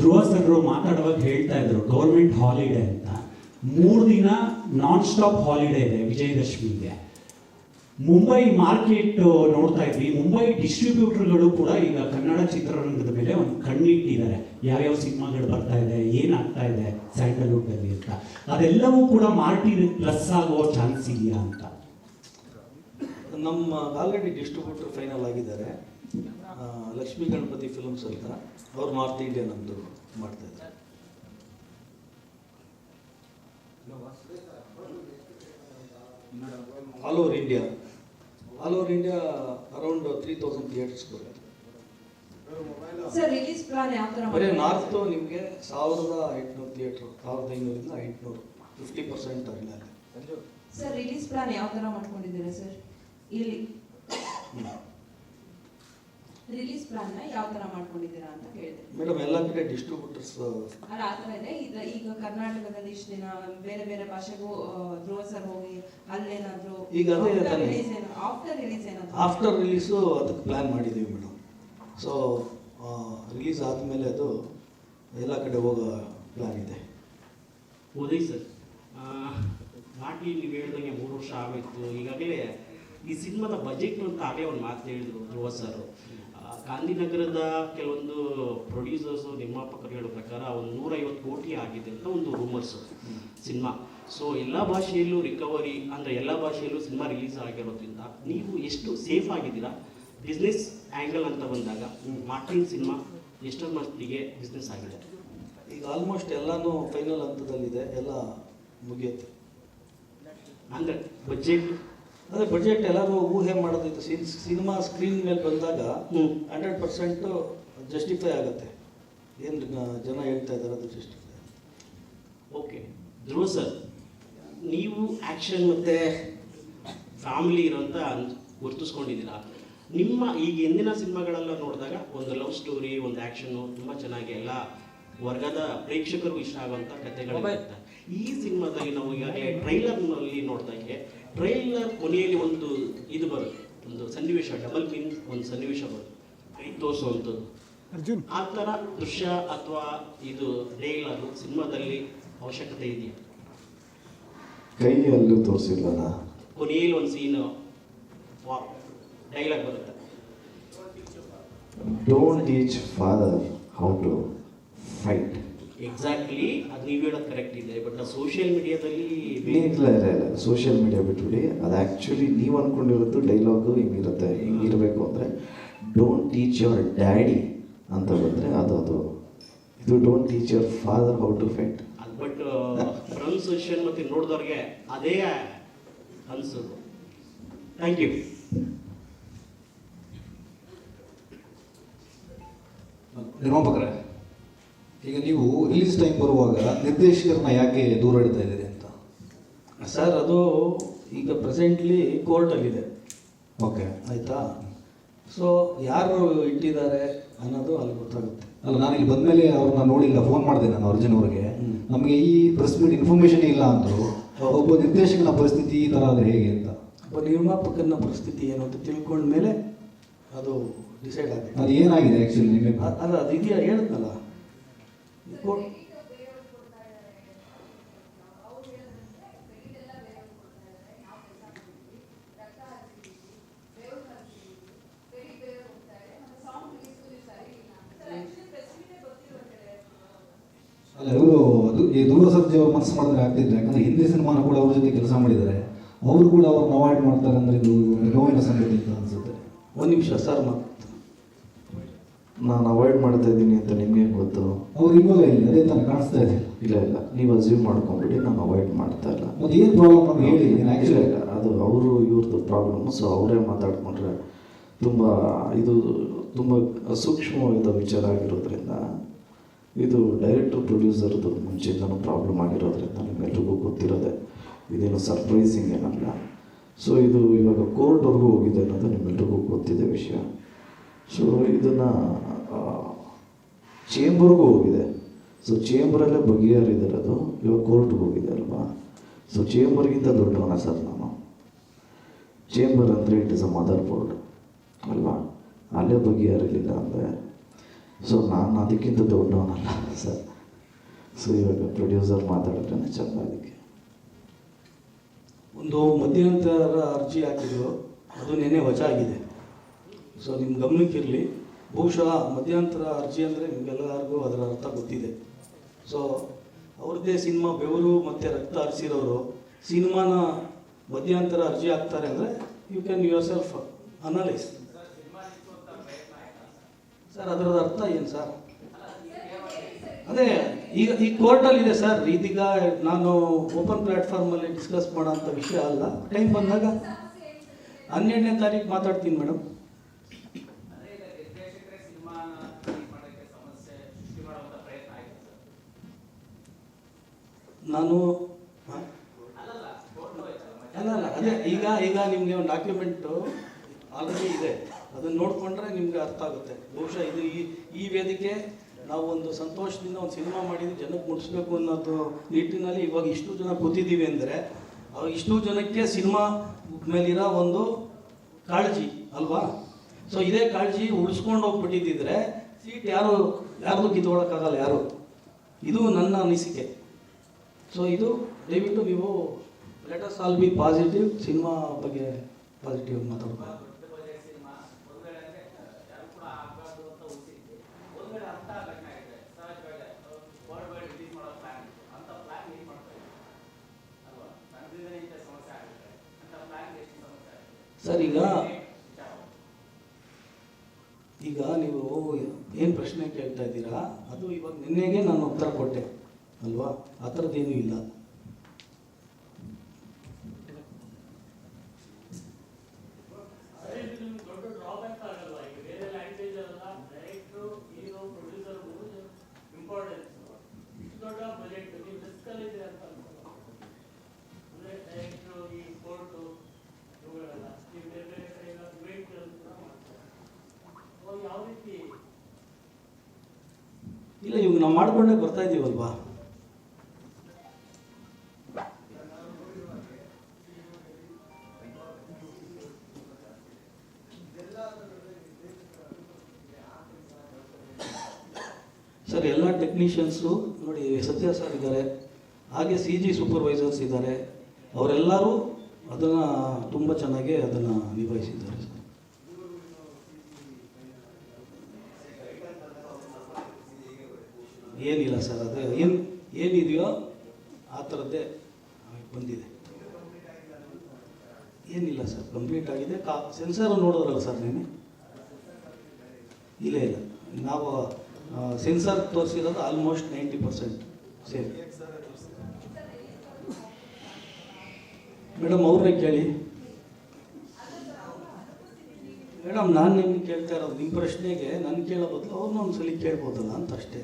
ಧ್ರುವ sir ಮಾತಾಡುವಾಗ ಹೇಳ್ತಾ ಇದ್ರು ಗೌರ್ಮೆಂಟ್ ಹಾಲಿಡೇ ಅಂತ. ಮೂರು ದಿನ ನಾನ್ ಸ್ಟಾಪ್ ಹಾಲಿಡೇ ಇದೆ ವಿಜಯದಶಮಿಗೆ. ಮುಂಬೈ ಮಾರ್ಕೆಟ್ ನೋಡ್ತಾ ಇದ್ವಿ. ಮುಂಬೈ ಡಿಸ್ಟ್ರಿಬ್ಯೂಟರ್ಗಳು ಕೂಡ ಈಗ ಕನ್ನಡ ಚಿತ್ರರಂಗದ ಮೇಲೆ ಒಂದು ಕಣ್ಣಿಟ್ಟಿದ್ದಾರೆ. ಯಾವ್ಯಾವ ಸಿನಿಮಾಗಳು ಬರ್ತಾ ಇದೆ, ಏನಾಗ್ತಾ ಇದೆ ಸ್ಯಾಂಡಲ್ವುಡ್ ಅಲ್ಲಿ ಅಂತ. ಅದೆಲ್ಲವೂ ಕೂಡ ಮಾರ್ಟಿ ಪ್ಲಸ್ ಆಗೋ ಚಾನ್ಸ್ ಇದೆಯಾ ಅಂತ. ನಮ್ಮ ಆಲ್ರೆಡಿ ಡಿಸ್ಟ್ರಿಬ್ಯೂಟರ್ ಫೈನಲ್ ಆಗಿದ್ದಾರೆ. ಲಕ್ಷ್ಮೀ ಗಣಪತಿ ಫಿಲ್ಮ್ಸ್ ಅಂತ ಅವ್ರು ನಾರ್ತ್ ಇಂಡಿಯನ್ ಮಾಡ್ತಾ ಇದ್ದಾರೆ all over India all over India around three thousand theatres ಬರುತ್ತೆ ಸರ್ ರಿಲೀಸ್ ಪ್ಲಾನ್ ಯಾವ ತರ ಬರೀ? ನಾರ್ತು ನಿಮಗೆ ಸಾವಿರದ ಎಂಟುನೂರು ಥಿಯೇಟ್ರು ಸಾವಿರದ ಐನೂರಿಂದ ಎಂಟುನೂರು ಫಿಫ್ಟಿ ಪರ್ಸೆಂಟ್ ಇಲ್ಲ ಸರ್ ರಿಲೀಸ್ ಪ್ಲಾನ್ ಯಾವ ಥರ ಮಾಡ್ಕೊಂಡಿದ್ದೀರಾ ಸರ್ ಇಲ್ಲಿ. ರಿಲೀಸ್ ಪ್ಲಾನ್ನ ಯಾವ ತರ ಮಾಡ್ಕೊಂಡಿದ್ದೀರಾ ಅಂತ ಕೇಳಿದೆ ಮೇಡಮ್ ಎಲ್ಲ ಕಡೆ ಡಿಸ್ಟ್ರಿಬ್ಯೂಟರ್ಸ್ ಅಲ್ಲ ಆ ತರ ಇದೆ. ಇದು ಈಗ ಕರ್ನಾಟಕದಲ್ಲಿ ಇಷ್ಟು ದಿನ ಬೇರೆ ಬೇರೆ ಭಾಷೆಗೂ ಧ್ರುವ ಸರ್ ಹೋಗಿ ಅಲ್ಲೇನಾದ್ರು ಈಗ ಅದೇ ತಾನೇ. ಆಫ್ಟರ್ ರಿಲೀಸ್ ಏನಾದ್ರು? ಆಫ್ಟರ್ ರಿಲೀಸು ಅದಕ್ಕೆ ಪ್ಲ್ಯಾನ್ ಮಾಡಿದ್ದೀವಿ ಮೇಡಮ್. ಸೊ ರಿಲೀಸ್ ಆದಮೇಲೆ ಅದು ಎಲ್ಲ ಕಡೆ ಹೋಗೋ ಪ್ಲ್ಯಾನ್ ಇದೆ. ಉದಯ್ ಸರ್. ನಾಟಿ ನೀವು ಹೇಳ್ದಂಗೆ ಮೂರು ವರ್ಷ ಆಗೋಯ್ತು. ಈಗಾಗಲೇ ಈ ಸಿನಿಮಾದ ಬಜೆಟ್ ಅಂತ ಆಗಲೇ ಒಂದು ಮಾತು ಹೇಳಿದ್ರು ಧ್ರುವ ಸರ್ ಗಾಂಧಿನಗರದ ಕೆಲವೊಂದು ಪ್ರೊಡ್ಯೂಸರ್ಸು ನಿರ್ಮಾಪಕರು ಹೇಳೋ ಪ್ರಕಾರ ಒಂದು ನೂರೈವತ್ತು ಕೋಟಿ ಆಗಿದೆ ಅಂತ ಒಂದು ರೂಮರ್ಸು ಸಿನಿಮಾ. ಸೊ ಎಲ್ಲ ಭಾಷೆಯಲ್ಲೂ ರಿಕವರಿ ಅಂದರೆ ಎಲ್ಲ ಭಾಷೆಯಲ್ಲೂ ಸಿನಿಮಾ ರಿಲೀಸ್ ಆಗಿರೋದ್ರಿಂದ ನೀವು ಎಷ್ಟು ಸೇಫ್ ಆಗಿದ್ದೀರಾ? ಬಿಸ್ನೆಸ್ ಆ್ಯಂಗಲ್ ಅಂತ ಬಂದಾಗ ಮಾರ್ಟಿನ್ ಸಿನಿಮಾ ಎಷ್ಟರ ಮಟ್ಟಿಗೆ ಬಿಸ್ನೆಸ್ ಆಗಿದೆ? ಈಗ ಆಲ್ಮೋಸ್ಟ್ ಎಲ್ಲನೂ ಫೈನಲ್ ಹಂತದಲ್ಲಿದೆ ಎಲ್ಲ ಮುಗಿಯುತ್ತೆ. ಅಂದರೆ ಬಜೆಟ್ ಅದೇ ಬಜೆಟ್ ಎಲ್ಲರೂ ಊಹೆ ಮಾಡೋದಿತ್ತು ಸಿನಿಮಾ ಸ್ಕ್ರೀನ್ ಮೇಲೆ ಬಂದಾಗ. ಹಂಡ್ರೆಡ್ ಪರ್ಸೆಂಟ್ ಜಸ್ಟಿಫೈ ಆಗುತ್ತೆ. ಏನು ಜನ ಹೇಳ್ತಾ ಇದ್ದಾರೆ ಅದು ಜಸ್ಟಿಫೈ ಓಕೆ ಧ್ರುವ ಸರ್ ನೀವು ಆ್ಯಕ್ಷನ್ ಮತ್ತು ಫ್ಯಾಮಿಲಿ ಇರೋಂಥ ಗುರುತಿಸ್ಕೊಂಡಿದ್ದೀರಾ? ನಿಮ್ಮ ಈಗ ಎಂದಿನ ಸಿನಿಮಾಗಳೆಲ್ಲ ನೋಡಿದಾಗ ಒಂದು ಲವ್ ಸ್ಟೋರಿ ಒಂದು ಆ್ಯಕ್ಷನ್ನು ತುಂಬ ಚೆನ್ನಾಗಿ ಎಲ್ಲ ವರ್ಗದ ಪ್ರೇಕ್ಷಕರಿಗೂ ಇಷ್ಟ ಆಗುವಂಥ ಕಥೆಗಳಿರುತ್ತೆ. ಈ ಸಿನಿಮಾದಲ್ಲಿ ನಾವು ಈಗಾಗಲೇ ಟ್ರೈಲರ್ನಲ್ಲಿ ನೋಡಿದಾಗೆ ಟ್ರೈಲರ್ ಕೊನೆಯಲ್ಲಿ ಒಂದು ಇದು ಬರುತ್ತೆ ಒಂದು ಸನ್ನಿವೇಶ ಡಬಲ್ ಪಿನ್ ಒಂದು ಸನ್ನಿವೇಶ ಬರುತ್ತೆ ಕೈ ತೋರಿಸುವಂಥದ್ದು. ಆ ಥರ ದೃಶ್ಯ ಅಥವಾ ಇದು ಟ್ರೈಲರ್ ಸಿನಿಮಾದಲ್ಲಿ ಅವಶ್ಯಕತೆ ಇದೆಯಾ? ಕೈಯಲ್ಲೂ ತೋರಿಸಿಲ್ಲ ಕೊನೆಯಲ್ಲಿ ಒಂದು ಸೀನು ಡೈಲಾಗ್ ಬರುತ್ತೆ. Don't teach father how to fight exactly ಅದು ನೀವು ಹೇಳೋದು ಕರೆಕ್ಟ್ ಇದೆ. ಬಟ್ ಸೋಷಿಯಲ್ ಮೀಡಿಯಾದಲ್ಲಿ ಇಲ್ಲ ಇಲ್ಲ ಇಲ್ಲ ಸೋಷಿಯಲ್ ಮೀಡಿಯಾ ಬಿಟ್ಬಿಡಿ. ಅದು ಆ್ಯಕ್ಚುಲಿ ನೀವು ಅಂದ್ಕೊಂಡಿರೋದು ಡೈಲಾಗು ಹಿಂಗಿರುತ್ತೆ. ಹಿಂಗಿರಬೇಕು ಅಂದರೆ ಡೋಂಟ್ ಟೀಚ್ ಯುವರ್ ಡ್ಯಾಡಿ ಅಂತ ಬಂದರೆ ಅದು ಅದು. ಇದು don't teach your father how to fight ಅದು ಬಟ್ ಸೋಷಿಯಲ್ ಮತ್ತು ನೋಡಿದವ್ರಿಗೆ ಅದೇ ಅನಿಸೋದು. ಥ್ಯಾಂಕ್ ಯು ನಿರ್ಮಾಪಕರೇ ಈಗ ನೀವು ರಿಲೀಸ್ ಟೈಮ್ ಬರುವಾಗ ನಿರ್ದೇಶಕರನ್ನ ಯಾಕೆ ದೂರ ಇಡ್ತಾ ಇದ್ದೀರಿ ಅಂತ? ಸರ್ ಅದು ಈಗ ಪ್ರೆಸೆಂಟ್ಲಿ ಕೋರ್ಟಲ್ಲಿದೆ ಓಕೆ ಆಯಿತಾ? ಸೊ ಯಾರು ಇಟ್ಟಿದ್ದಾರೆ ಅನ್ನೋದು ಅಲ್ಲಿ ಗೊತ್ತಾಗುತ್ತೆ. ಅಲ್ಲ ನಾನು ಇಲ್ಲಿ ಬಂದಮೇಲೆ ಅವ್ರನ್ನ ನೋಡಿಲ್ಲ ಫೋನ್ ಮಾಡಿದೆ ನಾನು ಅರ್ಜುನ್ ಅವ್ರಿಗೆ. ನಮಗೆ ಈ ಪ್ರೆಸ್ ಮೀಟ್ ಇನ್ಫಾರ್ಮೇಶನ್ ಇಲ್ಲ ಅಂದರು. ಒಬ್ಬ ನಿರ್ದೇಶಕನ ಪರಿಸ್ಥಿತಿ ಈ ಥರ ಆದರೆ ಹೇಗೆ ಅಂತ? ಒಬ್ಬ ನಿರ್ಮಾಪಕನ ಪರಿಸ್ಥಿತಿ ಏನು ಅಂತ ತಿಳ್ಕೊಂಡ ಮೇಲೆ ಅದು ಡಿಸೈಡ್ ಆಗುತ್ತೆ ಅದು ಏನಾಗಿದೆ ಆ್ಯಕ್ಚುಲಿ ನಿಮಗೆ ಅಲ್ಲ ಅದು ಇದೆಯಾ ಹೇಳಿದ್ನಲ್ಲ ಇವರು ಈ ದೂರ ಸರ್ಜಿ ಅವ್ರು ಮನಸ್ಸು ಮಾಡಿದ್ರೆ ಆಗ್ತಿದ್ರೆ ಯಾಕಂದ್ರೆ ಹಿಂದಿ ಸಿನಿಮಾನ ಕೂಡ ಅವ್ರ ಜೊತೆ ಕೆಲಸ ಮಾಡಿದ್ದಾರೆ. ಅವರು ಕೂಡ ಅವ್ರನ್ನ ಅವಾಯ್ಡ್ ಮಾಡ್ತಾರೆ ಅಂದ್ರೆ ಇದು ನೋವಿನ ಸಂಗತಿ ಅಂತ ಅನ್ಸುತ್ತೆ. ಒಂದು ನಿಮಿಷ, ಸರ್, ಮತ್ತೆ ನಾನು ಅವಾಯ್ಡ್ ಮಾಡ್ತಾ ಇದ್ದೀನಿ ಅಂತ ನಿಮಗೆ ಗೊತ್ತು? ಅವ್ರು ಇವಾಗ ಇಲ್ಲಿ. ಅದೇ ತಾನೇ ಕಾಣಿಸ್ತಾ ಇದೆ. ಇಲ್ಲ ಇಲ್ಲ. ನೀವು ಅಸ್ಯೂಮ್ ಮಾಡ್ಕೊಂಡ್ಬಿಡಿ ನಾನು ಅವಾಯ್ಡ್ ಮಾಡ್ತಾ ಇಲ್ಲ. ಮತ್ತೆ ಏನು ಪ್ರಾಬ್ಲಮ್ ಅಂತ ಹೇಳಿ? ಏನು ಇಲ್ಲ ಇಲ್ಲ. ಅದು ಅವರು ಇವ್ರದ್ದು ಪ್ರಾಬ್ಲಮ್ ಸೊ ಅವರೇ ಮಾತಾಡಿಕೊಂಡ್ರೆ ತುಂಬ ಇದು ತುಂಬ ಸೂಕ್ಷ್ಮವಾದ ವಿಚಾರ ಆಗಿರೋದ್ರಿಂದ ಇದು ಡೈರೆಕ್ಟರ್ ಪ್ರೊಡ್ಯೂಸರ್ದು ಮುಂಚೆಯಿಂದನೂ ಪ್ರಾಬ್ಲಮ್ ಆಗಿರೋದ್ರಿಂದ ನಿಮ್ಮೆಲ್ರಿಗೂ ಗೊತ್ತಿರೋದೆ. ಇದೇನು ಸರ್ಪ್ರೈಸಿಂಗ್ ಏನಲ್ಲ. ಸೊ ಇದು ಇವಾಗ ಕೋರ್ಟ್ವರೆಗೂ ಹೋಗಿದೆ ಅನ್ನೋದು ನಿಮ್ಮೆಲ್ರಿಗೂ ಗೊತ್ತಿದೆ ವಿಷಯ. ಸೊ ಇದನ್ನು ಚೇಂಬರ್ಗೂ ಹೋಗಿದೆ. ಸೊ ಚೇಂಬರಲ್ಲೇ ಬಗೆಹರಿದಿರೋದು ಇವಾಗ ಕೋರ್ಟ್ಗೆ ಹೋಗಿದೆ ಅಲ್ವಾ? ಸೊ ಚೇಂಬರ್ಗಿಂತ ದೊಡ್ಡವನ ಸರ್ ನಾನು. ಚೇಂಬರ್ ಅಂದರೆ it is a motherboard ಅಲ್ವಾ? ಅಲ್ಲೇ ಬಗೆಹರಿಲಿಲ್ಲ ಅಂದರೆ. ಸೊ ನಾನು ಅದಕ್ಕಿಂತ ದೊಡ್ಡವನಲ್ಲ ಸರ್. ಸೊ ಇವಾಗ ಪ್ರೊಡ್ಯೂಸರ್ ಮಾತಾಡಿದ್ರೆ ಚಂದ ಅದಕ್ಕೆ. ಒಂದು ಮಧ್ಯಂತರ ಅರ್ಜಿ ಹಾಕಿದ್ರು. ಅದು ನೆನೆ ವಜಾ ಆಗಿದೆ ಸೊ ನಿಮ್ಮ ಗಮನಕ್ಕಿರಲಿ ಬಹುಶಃ ಮಧ್ಯಂತರ ಅರ್ಜಿ ಅಂದರೆ ನಿಮಗೆಲ್ಲರಿಗೂ ಅದರ ಅರ್ಥ ಗೊತ್ತಿದೆ. ಸೊ ಅವ್ರದ್ದೇ ಸಿನಿಮಾ ಬೆವರು ಮತ್ತು ರಕ್ತ ಹರಿಸಿರೋರು ಸಿನಿಮಾನ ಮಧ್ಯಂತರ ಅರ್ಜಿ ಹಾಕ್ತಾರೆ ಅಂದರೆ you can yourself analyse sir ಅದರದ ಅರ್ಥ ಏನು ಸರ್ ಅದೇ, ಈಗ ಈ ಕೋರ್ಟಲ್ಲಿ ಇದೆ ಸರ್ ಇದೀಗ ನಾನು ಓಪನ್ ಪ್ಲಾಟ್ಫಾರ್ಮಲ್ಲಿ ಡಿಸ್ಕಸ್ ಮಾಡೋಂಥ ವಿಷಯ ಅಲ್ಲ. ಟೈಮ್ ಬಂದಾಗ ಹನ್ನೆರಡನೇ ತಾರೀಕು ಮಾತಾಡ್ತೀನಿ ಮೇಡಮ್ ನಾನು? ಅಲ್ಲ ಅದೇ, ಈಗ ಈಗ ನಿಮಗೆ ಒಂದು ಡಾಕ್ಯುಮೆಂಟು ಆಲ್ರೆಡಿ ಇದೆ. ಅದನ್ನು ನೋಡಿಕೊಂಡ್ರೆ ನಿಮಗೆ ಅರ್ಥ ಆಗುತ್ತೆ. ಬಹುಶಃ ಇದು ಈ ಈ ವೇದಿಕೆ ನಾವು ಒಂದು ಸಂತೋಷದಿಂದ ಒಂದು ಸಿನಿಮಾ ಮಾಡಿದ್ದು ಜನಕ್ಕೆ ಮುಟ್ಟಿಸ್ಬೇಕು ಅನ್ನೋದು ನಿಟ್ಟಿನಲ್ಲಿ ಇವಾಗ ಇಷ್ಟು ಜನ ಕೂತಿದ್ದೀವಿ ಅಂದರೆ ಇಷ್ಟು ಜನಕ್ಕೆ ಸಿನಿಮಾ ಮೇಲಿರೋ ಒಂದು ಕಾಳಜಿ ಅಲ್ವಾ? ಸೊ ಇದೇ ಕಾಳಜಿ ಉಳಿಸ್ಕೊಂಡು ಹೋಗ್ಬಿಟ್ಟಿದ್ದಿದ್ರೆ, ಸೀಟ್ ಯಾರು, ಯಾರಿಗೂ ಕಿತ್ಕೊಳ್ಳೋಕ್ಕಾಗಲ್ಲ ಯಾರು? ಇದು ನನ್ನ ಅನಿಸಿಕೆ. ಸೊ ಇದು ದಯವಿಟ್ಟು ನೀವು let us all be positive cinema ಬಗ್ಗೆ ಪಾಸಿಟಿವ್ ಮಾತಾಡ್ಬೋದು ಸರ್ ಈಗ ಈಗ ನೀವು ಏನು ಪ್ರಶ್ನೆ ಕೇಳ್ತಾ ಇದ್ದೀರಾ? ಅದು ಇವಾಗ ನಿನ್ನೆಗೆ ನಾನು ಉತ್ತರ ಕೊಟ್ಟೆ. ಅಲ್ವಾ? ಆ ಥರದ್ದೇನೂ ಇಲ್ಲ. ದೊಡ್ಡ ಇವಾಗ ನಾವು ಈಗ ಬರ್ತಾ ಲ್ಯಾಂಗ್ವೇಜ್ ಟೆಕ್ನಿಷಿಯನ್ಸು ನೋಡಿ ಸತ್ಯ ಸರ್ ಇದ್ದಾರೆ, ಹಾಗೆ ಸಿ ಜಿ ಸೂಪರ್ವೈಸರ್ಸ್ ಇದ್ದಾರೆ, ಅವರೆಲ್ಲರೂ ಅದನ್ನು ತುಂಬ ಚೆನ್ನಾಗಿ ಅದನ್ನು ನಿಭಾಯಿಸಿದ್ದಾರೆ, ಸರ್. ಏನಿಲ್ಲ, ಸರ್, ಅದು ಏನು, ಏನಿದೆಯೋ ಆ ಥರದ್ದೇ ಬಂದಿದೆ. ಏನಿಲ್ಲ, ಸರ್, ಕಂಪ್ಲೀಟ್ ಆಗಿದೆ. ಕಾ ಸೆನ್ಸರ್ ನೋಡಿದ್ರಲ್ಲ, ಸರ್, ನೀನು? ಇಲ್ಲ ಇಲ್ಲ. ನಾವು censor ತೋರಿಸಿರೋದು almost ninety percent same madam ಅವ್ರನ್ನೇ ಕೇಳಿ. ಮೇಡಮ್, ನಾನು ನಿಮ್ಗೆ ಕೇಳ್ತಾ ಇರೋದು ನಿಮ್ಮ ಪ್ರಶ್ನೆಗೆ ನಾನು ಕೇಳೋ ಬದಲು ಅವ್ರನ್ನ ಸಲ ಕೇಳ್ಬೋದಲ್ಲ ಅಂತ ಅಷ್ಟೇ.